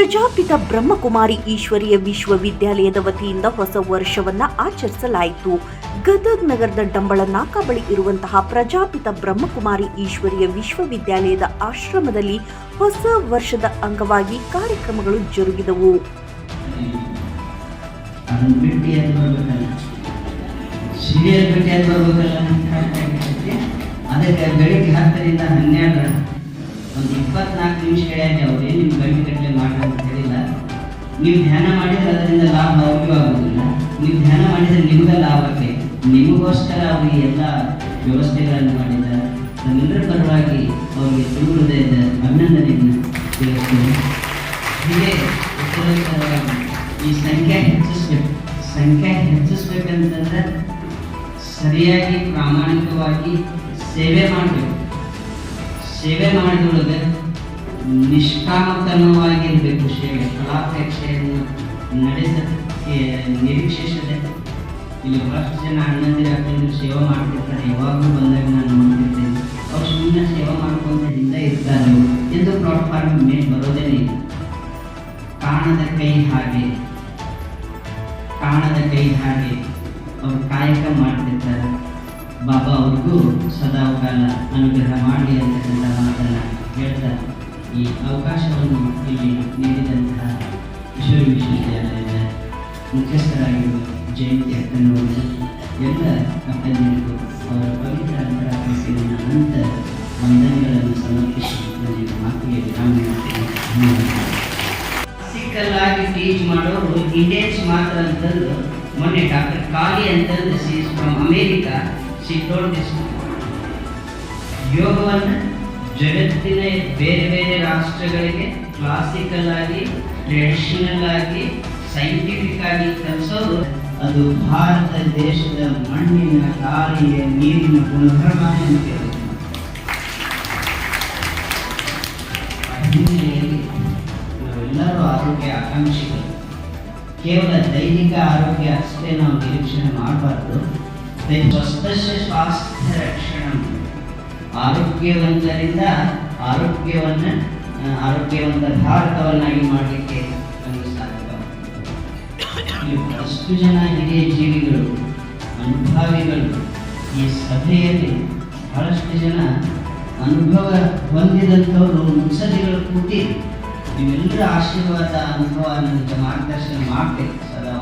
ಪ್ರಜಾಪಿತ ಬ್ರಹ್ಮಕುಮಾರಿ ಈಶ್ವರೀಯ ವಿಶ್ವವಿದ್ಯಾಲಯದ ವತಿಯಿಂದ ಹೊಸ ವರ್ಷವನ್ನ ಆಚರಿಸಲಾಯಿತು. ಗದಗ್ ನಗರದ ಡಂಬಳನಾಕ ಬಳಿ ಇರುವಂತಹ ಪ್ರಜಾಪಿತ ಬ್ರಹ್ಮಕುಮಾರಿ ಈಶ್ವರೀಯ ವಿಶ್ವವಿದ್ಯಾಲಯದ ಆಶ್ರಮದಲ್ಲಿ ಹೊಸ ವರ್ಷದ ಅಂಗವಾಗಿ ಕಾರ್ಯಕ್ರಮಗಳು ಜರುಗಿದವು. ಅದಕ್ಕೆ ಬೆಳಿಗ್ಗೆ ಹತ್ತರಿಂದ ಹನ್ನೆರಡು ಒಂದು ಇಪ್ಪತ್ನಾಲ್ಕು ನಿಮಿಷ ಅವ್ರು ಏನು ನಿಮ್ಮ ಗಂಟೆ ಗಟ್ಟಲೆ ಹೇಳಿಲ್ಲ ನೀವು ಧ್ಯಾನ ಮಾಡಿದರೆ ಅದರಿಂದ ಲಾಭ ಅವ್ರಿಗೂ ಆಗೋದಿಲ್ಲ ನೀವು ಧ್ಯಾನ ಮಾಡಿದರೆ ನಿಮಗ ಲಾಭಕ್ಕೆ ನಿಮಗೋಸ್ಕರ ಅವರಿಗೆ ಎಲ್ಲ ವ್ಯವಸ್ಥೆಗಳನ್ನು ಮಾಡಿದ್ದಾರೆ. ನಮ್ಮೆಲ್ಲರ ಪರವಾಗಿ ಅವರಿಗೆ ತುಂಬ ಹೃದಯದ ಅಭಿನಂದನೆಯನ್ನು ತಿಳಿಸ್ತೇನೆ. ಹೀಗೆ ಈ ಸಂಖ್ಯೆ ಹೆಚ್ಚಿಸ್ಬೇಕು. ಸಂಖ್ಯೆ ಹೆಚ್ಚಿಸ್ಬೇಕಂತಂದ್ರೆ ಸರಿಯಾಗಿ ಪ್ರಾಮಾಣಿಕವಾಗಿ ಸೇವೆ ಮಾಡಬೇಕು. ಸೇವೆ ಮಾಡಿದೊಳಗೆ ನಿಷ್ಕಾಮತನವಾಗಿರಬೇಕು ಸೇವೆ ಕಲಾಪೇಕ್ಷೆಯನ್ನು ನಡೆಸಕ್ಕೆ ನಿರೀಕ್ಷಿಸದೆ ಇಲ್ಲಿ ಬಹಳಷ್ಟು ಜನ ಅಣ್ಣಂದಿರ, ಅಕ್ಕಂದಿರು ಸೇವಾ ಮಾಡ್ತಿರ್ತಾರೆ. ಯಾವಾಗಲೂ ಬಂದಾಗ ನಾನು ನೋಡ್ತಿರ್ತೇನೆ. ಅವ್ರು ಸುಮ್ಮನೆ ಸೇವೆ ಮಾಡ್ಕೊಂತ ಹಿಂದೆ ಇರ್ತಾರೆ ಎಂದು ಪ್ಲಾಟ್ಫಾರ್ಮ್ ಮೇಲೆ ಬರೋದೇ ಇಲ್ಲ. ಕಾಣದ ಕೈ ಹಾಗೆ. ಕಾಣದ ಕೈ ಹಾಗೆ ಅವ್ರು ಕಾಯಕ ಮಾಡ್ತಿರ್ತಾರೆ. ಬಾಬಾ ಅವ್ರಿಗೂ ಸದಾ ಕಾಲ ಅನುಗ್ರಹ ಮಾಡಿ ಅಂತ ಈ ಅವಕಾಶವನ್ನು ಇಲ್ಲಿ ನೀಡಿದಂತಹ ಈಶ್ವರ ವಿಶ್ವವಿದ್ಯಾಲಯದ ಮುಖ್ಯಸ್ಥರಾಗಿರುವ ಜಯಂತಿ ಅಕ್ಕನವರು ಎಲ್ಲ ಅಕ್ಕನಿಗೂ ಅವರ ಪವಿತ್ರ ಅಂತರಾತ್ಮಕ್ಕೆ ಅನಂತ ವಂದನೆಗಳನ್ನು ಸಮರ್ಪಿಸಿ ನನಗೆ ಮಾತಿಗೆ ವಿರಾಮ ಸಿಕ್ಕಲ್ಲಾಗಿ ಟೀಚ್ ಮಾಡೋರು ಇಂಡಿಯನ್ಸ್ ಮಾತ್ರ ಅಂತಂದು ಮೊನ್ನೆ ಡಾಕ್ಟರ್ ಕಾಲಿ ಅಂತಂದು she's from America she told ಯೋಗವನ್ನು ಜಗತ್ತಿನ ಬೇರೆ ಬೇರೆ ರಾಷ್ಟ್ರಗಳಿಗೆ ಕ್ಲಾಸಿಕಲ್ ಆಗಿ ಟ್ರೆಡಿಷನಲ್ ಆಗಿ ಸೈಂಟಿಫಿಕ್ ಆಗಿ ಕಲಿಸೋದು ಅದು ಭಾರತ ದೇಶದ ಮಣ್ಣಿನ ಗಾಳಿಯ ನೀರಿನ ಗುಣಧರ್ಮ ಅಂತ ನಾವೆಲ್ಲರೂ ಆರೋಗ್ಯ ಆಕಾಂಕ್ಷಿಗಳು. ಕೇವಲ ದೈಹಿಕ ಆರೋಗ್ಯ ಅಷ್ಟೇ ನಾವು ನಿರೀಕ್ಷಣೆ ಮಾಡಬಾರ್ದು. ಸ್ವಸ್ಥ ಸ್ವಾಸ್ಥ್ಯ ಆರೋಗ್ಯವಂತರಿಂದ ಆರೋಗ್ಯವನ್ನ ಆರೋಗ್ಯವಂತ ಭಾರತವನ್ನಾಗಿ ಮಾಡಲಿಕ್ಕೆ ನಮಗೆ ಸಾಧ್ಯವಾಗುತ್ತೆ ಅಷ್ಟು ಜನ ಹಿರಿಯ ಜೀವಿಗಳು, ಅನುಭಾವಿಗಳು ಈ ಸಭೆಯಲ್ಲಿ ಬಹಳಷ್ಟು ಜನ ಅನುಭವ ಹೊಂದಿದಂಥವರು ಮುತ್ಸದಿಗಳು ಕೂತಿ ನೀವೆಲ್ಲರ ಆಶೀರ್ವಾದ, ಅನುಭವ ನನಗೆ ಮಾರ್ಗದರ್ಶನ ಮಾಡಬೇಕು ಸದಾ.